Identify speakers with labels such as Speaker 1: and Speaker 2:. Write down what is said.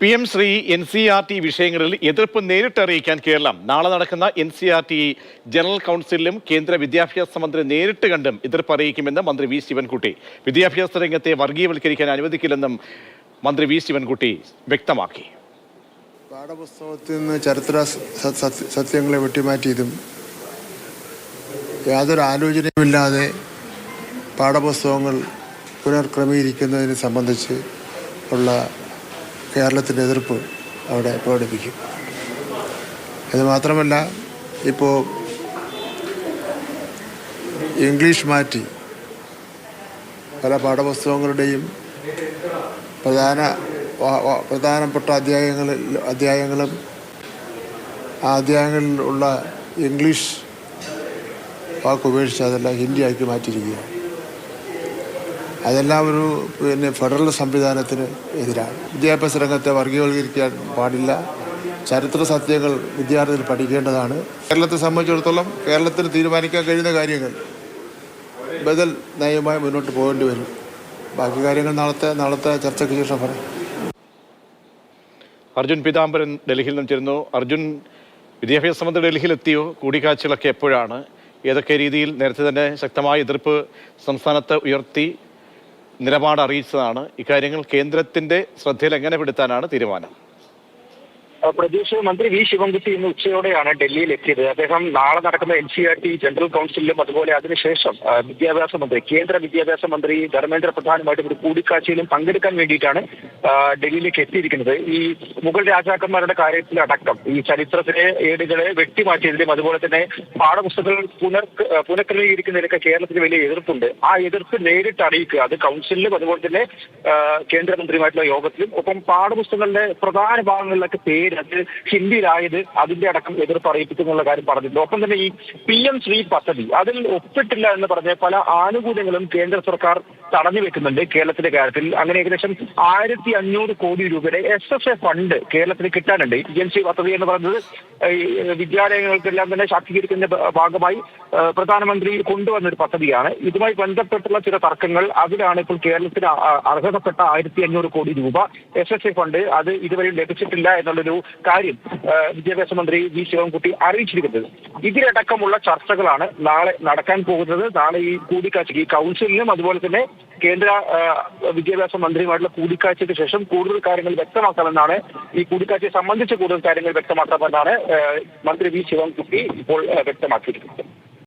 Speaker 1: P M Shri N C R T വിഷയങ്ങളിൽ എതിർപ്പ് നേരിട്ട് അറിയിക്കാൻ കേരളം. നാളെ നടക്കുന്ന N C R T general കൗൺസിലിലും കേന്ദ്ര വിദ്യാഭ്യാസ മന്ത്രി നേരിട്ട് കണ്ടും എതിർപ്പ് അറിയിക്കുമെന്ന് മന്ത്രി വി ശിവൻകുട്ടി. വിദ്യാഭ്യാസ രംഗത്തെ വർഗീയവൽക്കരിക്കാൻ അനുവദിക്കില്ലെന്നും മന്ത്രി വി ശിവൻകുട്ടി വ്യക്തമാക്കി.
Speaker 2: പാഠപുസ്തകത്തിൽ നിന്ന് ചരിത്ര സത്യങ്ങളെ വെട്ടിമാറ്റിയതും യാതൊരു ആലോചനയുമില്ലാതെ പാഠപുസ്തകങ്ങൾ പുനർക്രമീകരിക്കുന്നതിനെ സംബന്ധിച്ച് ഉള്ള കേരളത്തിന്റെ എതിർപ്പ് അവിടെ പ്രകടിപ്പിക്കും. ഇത് മാത്രമല്ല ഇപ്പോൾ ഇംഗ്ലീഷ് മാറ്റി പല പാഠപുസ്തകങ്ങളുടെയും പ്രധാന പ്രധാനപ്പെട്ട അധ്യായങ്ങളിൽ അധ്യായങ്ങളും ആ അധ്യായങ്ങളിൽ ഉള്ള ഇംഗ്ലീഷ് വാക്ക് ഉപേക്ഷിച്ച് അതെല്ലാം ഹിന്ദിയാക്കി മാറ്റിയിരിക്കുകയാണ്. അതെല്ലാം ഒരു പിന്നെ ഫെഡറൽ സംവിധാനത്തിന് എതിരാണ്. വിദ്യാഭ്യാസ രംഗത്തെ വർഗീയവൽക്കരിക്കാൻ പാടില്ല. ചരിത്ര സത്യങ്ങൾ വിദ്യാർത്ഥികൾ പഠിക്കേണ്ടതാണ്. കേരളത്തെ സംബന്ധിച്ചിടത്തോളം കേരളത്തിന് തീരുമാനിക്കാൻ കഴിയുന്ന കാര്യങ്ങൾ ബദൽ നയവുമായി മുന്നോട്ട് പോകേണ്ടി വരും. ബാക്കി കാര്യങ്ങൾ നാളത്തെ നാളത്തെ ചർച്ചയ്ക്ക് ശേഷം പറയാം.
Speaker 1: അർജുൻ പീതാംബരൻ ഡൽഹിയിൽ നിന്നും ചേരുന്നു അർജുൻ വിദ്യാഭ്യാസ മന്ത്രി ഡൽഹിയിലെത്തിയോ? കൂടിക്കാഴ്ചകളൊക്കെ എപ്പോഴാണ്? ഏതൊക്കെ രീതിയിൽ നേരത്തെ തന്നെ ശക്തമായ എതിർപ്പ് സംസ്ഥാനത്ത് ഉയർത്തി നിലപാട് അറിയിച്ചതാണ്. ഇക്കാര്യങ്ങൾ കേന്ദ്രത്തിന്റെ ശ്രദ്ധയിൽ എങ്ങനെ പെടുത്താനാണ് തീരുമാനം.
Speaker 3: പ്രതീക്ഷ മന്ത്രി വി ശിവൻകുട്ടി ഇന്ന് ഉച്ചയോടെയാണ് ഡൽഹിയിൽ എത്തിയത് അദ്ദേഹം നാളെ നടക്കുന്ന N C R T general കൗൺസിലും അതുപോലെ അതിനുശേഷം വിദ്യാഭ്യാസ മന്ത്രി കേന്ദ്ര വിദ്യാഭ്യാസ മന്ത്രി ധർമ്മേന്ദ്ര പ്രധാനുമായിട്ട് ഒരു കൂടിക്കാഴ്ചയിലും പങ്കെടുക്കാൻ വേണ്ടിയിട്ടാണ് ഡൽഹിയിലേക്ക് എത്തിയിരിക്കുന്നത്. ഈ മുഗൾ രാജാക്കന്മാരുടെ കാര്യത്തിലടക്കം ഈ ചരിത്രത്തിലെ ഏടുകളെ വെട്ടിമാറ്റിയതിലും അതുപോലെ തന്നെ പാഠപുസ്തകങ്ങൾ പുനർ പുനഃക്രമീകരിക്കുന്നതിലൊക്കെ കേരളത്തിന് വലിയ എതിർപ്പുണ്ട്. ആ എതിർപ്പ് നേരിട്ട് അറിയിക്കുക. അത് കൗൺസിലിലും അതുപോലെ തന്നെ കേന്ദ്രമന്ത്രിമാരുടെ യോഗത്തിലും ഒപ്പം പാഠപുസ്തകങ്ങളുടെ പ്രധാന ഭാഗങ്ങളിലൊക്കെ പേര് അത് ഹിന്ദിയിലായത് അതിന്റെ അടക്കം എതിർപ്പ് അറിയിപ്പിക്കുന്നുള്ള കാര്യം പറഞ്ഞിട്ടുണ്ട്. ഒപ്പം തന്നെ ഈ പി എം ശ്രീ പദ്ധതി അതിൽ ഒപ്പിട്ടില്ല എന്ന് പറഞ്ഞ പല ആനുകൂല്യങ്ങളും കേന്ദ്ര സർക്കാർ തടഞ്ഞു വെക്കുന്നുണ്ട് കേരളത്തിന്റെ കാര്യത്തിൽ. അങ്ങനെ ഏകദേശം ആയിരത്തി അഞ്ഞൂറ് കോടി രൂപയുടെ എസ് എസ് എ ഫണ്ട് കേരളത്തിന് കിട്ടാനുണ്ട്. പി എം ശ്രീ പദ്ധതി എന്ന് പറയുന്നത് വിദ്യാലയങ്ങൾക്കെല്ലാം തന്നെ ശാക്തീകരിക്കുന്ന ഭാഗമായി പ്രധാനമന്ത്രി കൊണ്ടുവന്ന ഒരു പദ്ധതിയാണ്. ഇതുമായി ബന്ധപ്പെട്ടുള്ള ചില തർക്കങ്ങൾ അതിലാണ് ഇപ്പോൾ കേരളത്തിന് അർഹതപ്പെട്ട ആയിരത്തി അഞ്ഞൂറ് കോടി രൂപ എസ് എസ് എ ഫണ്ട് അത് ഇതുവരെ ലഭിച്ചിട്ടില്ല എന്നുള്ളൊരു കാര്യം വിദ്യാഭ്യാസ മന്ത്രി വി ശിവൻകുട്ടി അറിയിച്ചിരിക്കുന്നത്. ഇതിലടക്കമുള്ള ചർച്ചകളാണ് നാളെ നടക്കാൻ പോകുന്നത്. നാളെ ഈ കൂടിക്കാഴ്ചയ്ക്ക് ഈ കൗൺസിലിനും അതുപോലെ തന്നെ കേന്ദ്ര വിദ്യാഭ്യാസ മന്ത്രിയുമായിട്ടുള്ള കൂടിക്കാഴ്ചയ്ക്ക് ശേഷം കൂടുതൽ കാര്യങ്ങൾ വ്യക്തമാക്കാമെന്നാണ് ഈ കൂടിക്കാഴ്ചയെ സംബന്ധിച്ച് കൂടുതൽ കാര്യങ്ങൾ വ്യക്തമാക്കാമെന്നാണ് മന്ത്രി വി ശിവൻകുട്ടി ഇപ്പോൾ വ്യക്തമാക്കിയിരിക്കുന്നത്.